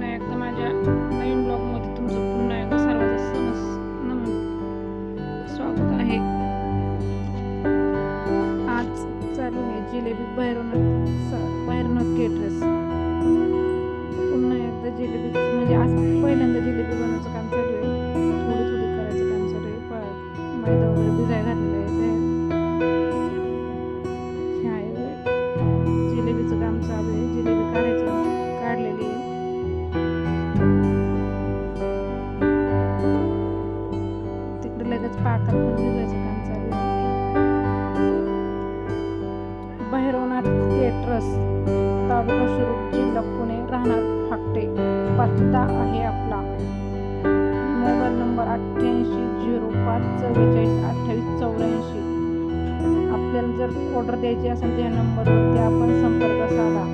पुन्हा एकदा माझ्या नवीन ब्लॉगमध्ये तुमचं पुन्हा एकदा सर्वांचं सहज स्वागत आहे. आज चालू आहे जिलेबी भैरवनाथ भैरवनाथ केटरस पुन्हा एकदा जिलेबी म्हणजे आज पहिल्यांदा जिलेबी बनवायचं काम तिकडे पण भिजवायचं काम चालू आहे. भैरवनाथ केटरस तालुका शिरूर जिल्हा पुणे राहणार फाकटे पत्ता आहे आपला. मोबाईल नंबर अठ्ठ्याऐंशी झिरो पाच चव्वेचाळीस अठ्ठावीस चौऱ्याऐंशी. आपल्याला जर ऑर्डर द्यायची असेल त्या नंबरवरती आपण संपर्क साधा.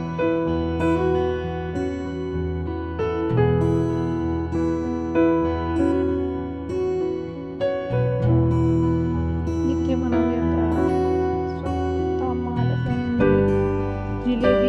জিলেবি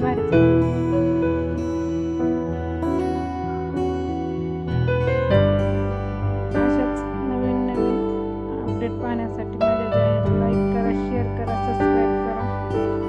महाराज पाहण्यासाठी माझ्या चॅनल लाईक करा शेअर करा सबस्क्राईब करा.